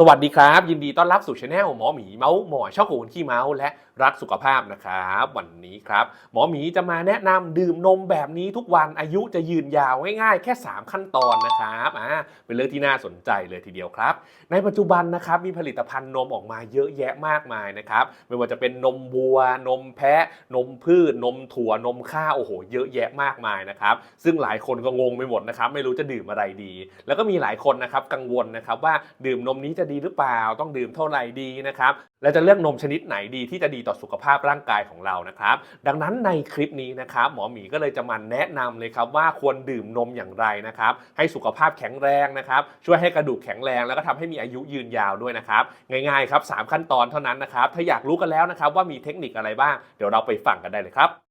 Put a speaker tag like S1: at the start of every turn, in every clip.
S1: สวัสดีครับ ยินดีต้อนรับสู่ช anel หมอหมีเมาส์หมอชอบโกนขี้เมาส์และรักสุขภาพนะครับ วันนี้ครับ หมอหมีจะมาแนะนำดื่มนมแบบนี้ทุกวันอายุจะยืนยาวง่ายๆ แค่ 3 ขั้นตอนนะครับอ่าเป็นเรื่องที่น่าสนใจเลยทีเดียวครับ ในปัจจุบันนะครับมีผลิตภัณฑ์นมออกมาเยอะแยะมากมายนะครับไม่ว่าจะเป็นนมวัวนมแพะ นมพืชนมถั่วนมข้าวโอ้โห เยอะแยะมากมายนะครับซึ่งหลายคนก็งงไปหมดนะครับไม่รู้จะดื่มอะไรดี แล้วก็มีหลายคนนะครับกังวลนะครับว่าดื่มนมนี้จะดีหรือเปล่า ต้องดื่มเท่าไหร่ดีนะครับ และจะเลือกนมชนิดไหนดีที่จะดีต่อสุขภาพร่างกายของเรานะครับ ดังนั้นในคลิปนี้นะครับหมอหมีก็เลยจะมาแนะนำเลยครับว่าควรดื่มนมอย่างไรนะครับ ให้สุขภาพแข็งแรงนะครับ ช่วยให้กระดูกแข็งแรงแล้วก็ทำให้มีอายุยืนยาวด้วยนะครับ ง่ายๆครับสามขั้นตอนเท่านั้นนะครับ ถ้าอยากรู้กันแล้วนะครับว่ามีเทคนิคอะไรบ้าง เดี๋ยวเราไปฟังกันได้เลยครับ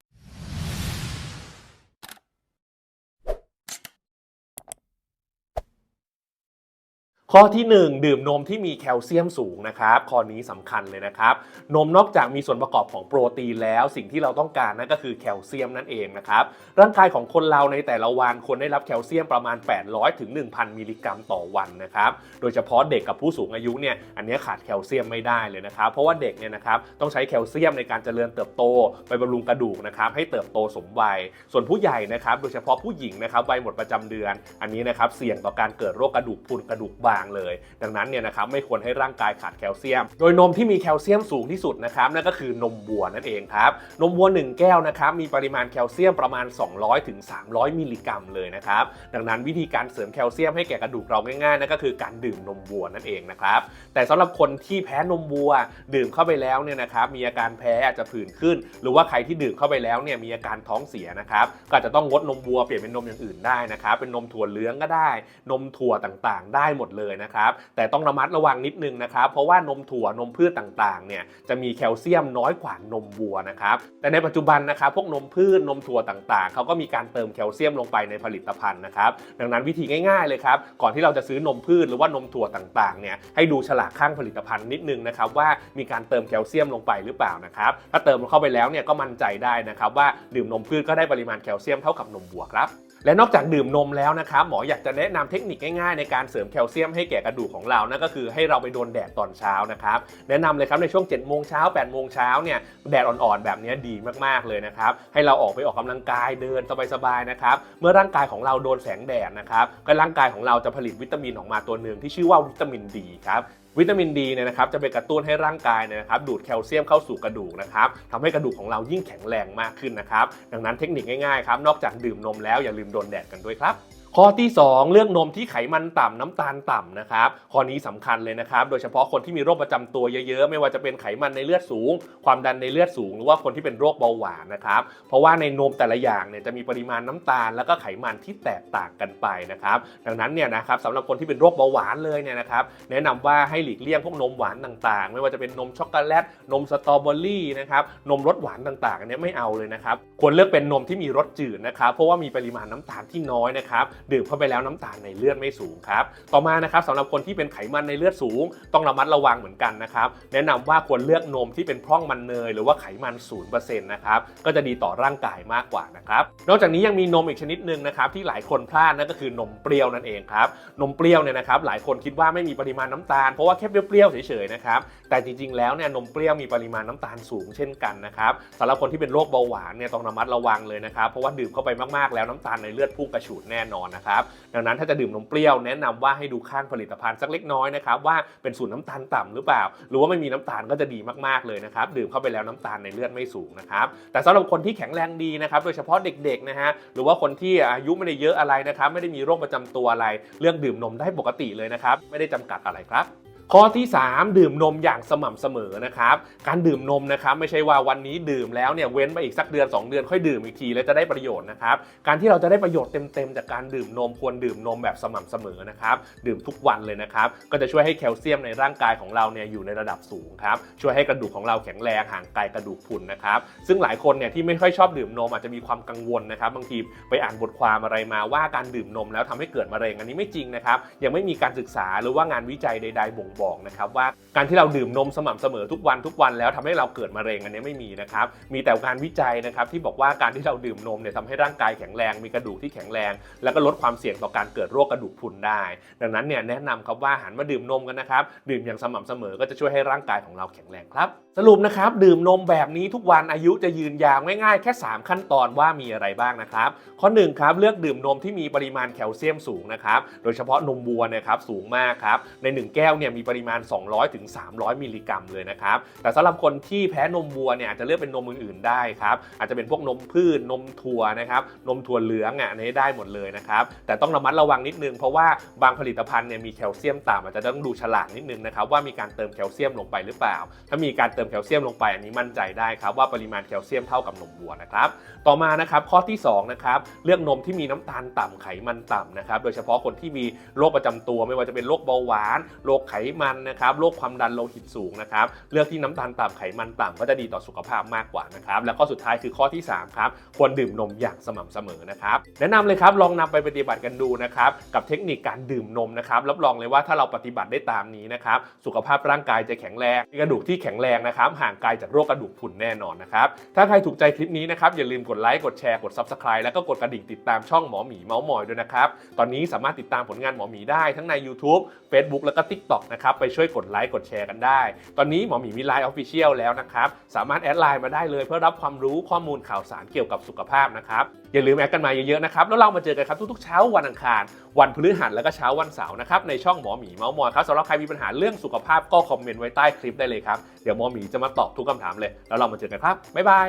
S1: ข้อที่ 1 ดื่มนมที่มีแคลเซียมสูงนะครับข้อนี้สำคัญเลยนะครับ นมนอกจากมีส่วนประกอบของโปรตีนแล้ว สิ่งที่เราต้องการนั่นก็คือแคลเซียมนั่นเองนะครับ ร่างกายของคนเราในแต่ละวันควรได้รับแคลเซียมประมาณ 800ถึง1,000 มิลลิกรัมต่อวันนะครับ โดยเฉพาะเด็กกับผู้สูงอายุเนี่ยอันนี้ขาดแคลเซียมไม่ได้เลยนะครับ เพราะว่าเด็กเนี่ยนะครับต้องใช้แคลเซียมในการเจริญเติบโต ไปบำรุงกระดูกนะครับให้เติบโตสมวัย ส่วนผู้ใหญ่นะครับโดยเฉพาะผู้หญิงนะครับวัยหมดประจำเดือน อันนี้นะครับเสี่ยงต่อการเกิดโรคกระดูกพรุนกระดูกบางเลย ดังนั้นเนี่ยนะครับไม่ควรให้ร่างกายขาดแคลเซียม โดยนมที่มีแคลเซียมสูงที่สุดนะครับนั่นก็คือนมวัวนั่นเองครับ นมวัว 1 แก้วนะครับมีปริมาณแคลเซียมประมาณ 200ถึง300 มิลลิกรัมเลยนะครับ ดังนั้นวิธีการเสริมแคลเซียมให้แก่กระดูกเราง่ายๆนั่นก็คือการดื่มนมวัวนั่นเองนะครับแต่สำหรับคนที่แพ้นมวัว ดื่มเข้าไปแล้วเนี่ยนะครับมีอาการแพ้อาจจะผื่นขึ้น หรือว่าใครที่ดื่มเข้าไปแล้วเนี่ยมีอาการท้องเสียนะครับก็จจะต้องงดนมวัวเปลี่ยนเป็นนมอย่างอื่นได้นะครับเป็นนมถั่วเหลืองก็ได้ นมถั่วต่างๆ ได้หมดเลยนะครับ แต่ต้องระมัดระวังนิดนึงนะครับ เพราะว่านมถั่วนมพืชต่างๆ เนี่ยจะมีแคลเซียมน้อยกว่านมวัวนะครับ แต่ในปัจจุบันนะครับพวกนมพืชนมถั่วต่างๆ เขาก็มีการเติมแคลเซียมลงไปในผลิตภัณฑ์นะครับ ดังนั้นวิธีง่ายๆเลยครับ ก่อนที่เราจะซื้อนมพืชหรือว่านมถั่วต่างๆ เนี่ยให้ดูฉลากข้างผลิตภัณฑ์นิดนึงนะครับว่ามีการเติมแคลเซียมลงไปหรือเปล่านะครับ ถ้าเติมเข้าไปแล้วเนี่ยก็มั่นใจได้นะครับว่าดื่มนมพืชก็ได้ปริมาณแคลเซียมเท่ากับนมวัวครับและนอกจากดื่มนมแล้วนะครับหมออยากจะแนะนำเทคนิคง่ายๆในการเสริมแคลเซียมให้แก่กระดูกของเรานั่นก็คือให้เราไปโดนแดดตอนเช้านะครับแนะนำเลยครับในช่วง7จ็ดโมงเช้า8ปดโมงเช้าเนี่ยแดดอ่อนๆแบบนี้ดีมากๆเลยนะครับให้เราออกไปออกกำลังกายเดินสบายๆนะครับเมื่อร่างกายของเราโดนแสงแดดนะครับก็ร่างกายของเราจะผลิตวิตามินออกมาตัวหนึ่งที่ชื่อว่าวิตามินดีครับ วิตามินดีเนี่ยนะครับจะไปกระตุ้นให้ร่างกายเนี่ยนะครับดูดแคลเซียมเข้าสู่กระดูกนะครับทำให้กระดูกของเรายิ่งแข็งแรงมากขึ้นนะครับดังนั้นเทคนิคง่ายๆครับนอกจากดื่มนมแล้วอย่าลืมโดนแดดกันด้วยครับ ข้อที่ 2 เรื่องนมที่ไขมันต่ำน้ำตาลต่ำนะครับข้อนี้สำคัญเลยนะครับ โดยเฉพาะคนที่มีโรคประจำตัวเยอะๆ ไม่ว่าจะเป็นไขมันในเลือดสูง ความดันในเลือดสูง หรือว่าคนที่เป็นโรคเบาหวานนะครับ เพราะว่าในนมแต่ละอย่างเนี่ยจะมีปริมาณน้ำตาล แล้วก็ไขมันที่แตกต่างกันไปนะครับ ดังนั้นเนี่ยนะครับสำหรับคนที่เป็นโรคเบาหวานเลยเนี่ยนะครับ แนะนำว่าให้หลีกเลี่ยงพวกนมหวานต่างๆ ไม่ว่าจะเป็นนมช็อกโกแลตนมสตรอเบอรี่นะครับนมรสหวานต่างๆอันเนี้ยไม่เอาเลยนะครับควรเลือกเป็นนมที่มีรสจืดนะครับเพราะว่ามีปริมาณน้ำตาลที่น้อยนะครับดื่มเข้าไปแล้วน้ำตาลในเลือดไม่สูงครับ ต่อมานะครับสำหรับคนที่เป็นไขมันในเลือดสูง ต้องระมัดระวังเหมือนกันนะครับ แนะนำว่าควรเลือกนมที่เป็นพร่องมันเนย หรือว่าไขมัน0%นะครับก็จะดีต่อร่างกายมากกว่านะครับ นอกจากนี้ยังมีนมอีกชนิดหนึ่งนะครับที่หลายคนพลาดนั่นก็คือนมเปรี้ยวนั่นเองครับ นมเปรี้ยวเนี่ยนะครับหลายคนคิดว่าไม่มีปริมาณน้ำตาลเพราะว่าแค่เปรี้ยวๆเฉยๆนะครับ แต่จริงๆ แล้วเนี่ยนมเปรี้ยวมีปริมาณน้ำตาลสูงเช่นกันนะครับสำหรับคนที่เป็นโรคเบาหวานเนี่ยต้องระมัดระวังเลยนะครับเพราะว่าดื่มเข้าไปมากๆแล้วน้ำตาลในเลือดพุ่งกระฉูดแน่นอนนะครับดังนั้นถ้าจะดื่มนมเปรี้ยวแนะนำว่าให้ดูข้างผลิตภัณฑ์สักเล็กน้อยนะครับว่าเป็นสูตรน้ำตาลต่ำหรือเปล่า หรือว่าไม่มีน้ำตาลก็จะดีมากๆเลยนะครับดื่มเข้าไปแล้วน้ำตาลในเลือดไม่สูงนะครับแต่สำหรับคนที่แข็งแรงดีนะครับโดยเฉพาะเด็กๆนะฮะหรือว่าคนที่อายุไม่ได้เยอะอะไรนะครับไม่ได้มีโรคประจำตัวอะไร เรื่องดื่มนมได้ปกติเลยนะครับไม่ได้จำกัดอะไรครับ ข้อที่ 3 ดื่มนมอย่างสม่ำเสมอนะครับ การดื่มนมนะครับไม่ใช่ว่าวันนี้ดื่มแล้วเนี่ยเว้นไปอีกสักเดือน 2 เดือนค่อยดื่มอีกทีแล้วจะได้ประโยชน์นะครับ การที่เราจะได้ประโยชน์เต็มๆ จากการดื่มนมควรดื่มนมแบบสม่ำเสมอนะครับ ดื่มทุกวันเลยนะครับ ก็จะช่วยให้แคลเซียมในร่างกายของเราเนี่ยอยู่ในระดับสูงครับช่วยให้กระดูกของเราแข็งแรงห่างไกลกระดูกพุนนะครับซึ่งหลายคนเนี่ยที่ไม่ค่อยชอบดื่มนมอาจจะมีความกังวลนะครับบางทีไปอ่านบทความอะไรมาว่าการดื่มนมแล้วทำให้เกิดมะเร็งอันนี้ไม่จริงนะครับยังไม่มีการศึกษาหรือว่างานวิจัยใดๆบ่งบอกนะครับว่าการที่เราดื่มนมสม่ำเสมอทุกวันทุกวันแล้วทำให้เราเกิดมะเร็งอันนี้ไม่มีนะครับมีแต่การวิจัยนะครับที่บอกว่าการที่เราดื่มนมเนี่ยทำให้ร่างกายแข็งแรง มีกระดูกที่แข็งแรง แล้วก็ลดความเสี่ยงต่อการเกิดโรคกระดูกพรุนได้ ดังนั้นเนี่ยแนะนำครับว่าหันมาดื่มนมกันนะครับดื่มอย่างสม่ำเสมอก็จะช่วยให้ร่างกายของเราแข็งแรงครับสรุปนะครับดื่มนมแบบนี้ทุกวันอายุจะยืนยาวง่ายๆ แค่ 3 ขั้นตอนว่ามีอะไรบ้างนะครับข้อ1ครับเลือกดื่มนมที่มีปริมาณแคลเซียมสูงนะครับโดยเฉพาะนมวัวนะครับสูงมากครับใน 1 แก้วเนี่ยมีปริมาณ200ถึง300 มิลลิกรัมเลยนะครับ แต่สำหรับคนที่แพ้นมวัวเนี่ยอาจจะเลือกเป็นนมอื่นๆได้ครับ อาจจะเป็นพวกนมพืชนมถั่วนะครับ นมถั่วเหลืองอะนี้ได้หมดเลยนะครับ แต่ต้องระมัดระวังนิดนึง เพราะว่าบางผลิตภัณฑ์เนี่ยมีแคลเซียมต่ำอาจจะต้องดูฉลากนิดนึงนะครับว่ามีการเติมแคลเซียมลงไปหรือเปล่า ถ้ามีการเติมแคลเซียมลงไปอันนี้มั่นใจได้ครับว่าปริมาณแคลเซียมเท่ากับนมวัวนะครับ ต่อมานะครับข้อที่สองนะครับเลือกนมที่มีน้ำตาลต่ำไขมันต่ำนะครับโดยเฉพาะคนที่มีโรคประจำตัวไม่ว่าจะเป็นโรคเบาหวานโรคไขมันนะครับโรคความดันโลหิตสูงนะครับเลือกที่น้ำตาลต่ำไขมันต่ำก็จะดีต่อสุขภาพมากกว่านะครับแล้วก็สุดท้ายคือข้อที่สามครับควรดื่มนมอย่างสม่ำเสมอนะครับแนะนำเลยครับลองนำไปปฏิบัติกันดูนะครับกับเทคนิคการดื่มนมนะครับรับรองเลยว่าถ้าเราปฏิบัติได้ตามนี้นะครับสุขภาพร่างกายจะแข็งแรงมีกระดูกที่แข็งแรงนะครับห่างไกลจากโรคกระดูกพรุนแน่นอนนะครับถ้าใครถูกใจคลิปนี้นะครับอย่าลืมกดไลค์กดแชร์กด Subscribe แล้วก็กดกระดิ่งติดตามช่องหมอหมีเมาส์มอยด้วยนะครับตอนนี้สามารถติดตามผลงานหมอหมีได้ทั้งใน YouTube Facebook แล้วก็ TikTok นะครับไปช่วยกดไลค์กดแชร์กันได้ ตอนนี้หมอหมีมีไลน์ออฟฟิเชียลแล้วนะครับสามารถแอดไลน์มาได้เลย เพื่อรับความรู้ข้อมูลข่าวสารเกี่ยวกับสุขภาพนะครับอย่าลืมแอดกันมาเยอะๆนะครับแล้วเรามาเจอกันครับทุกๆเช้าวันอังคาร วันพฤหัสแล้วก็เช้าวันเสาร์นะครับในช่องหมอหมีเมาส์มอยครับสำหรับใครมีปัญหาเรื่องสุขภาพก็คอมเมนต์ไว้ใต้คลิปได้เลยครับเดี๋ยวหมอหมีจะมาตอบทุกคำถามเลย แล้วเรามาเจอกันครับบ๊ายบาย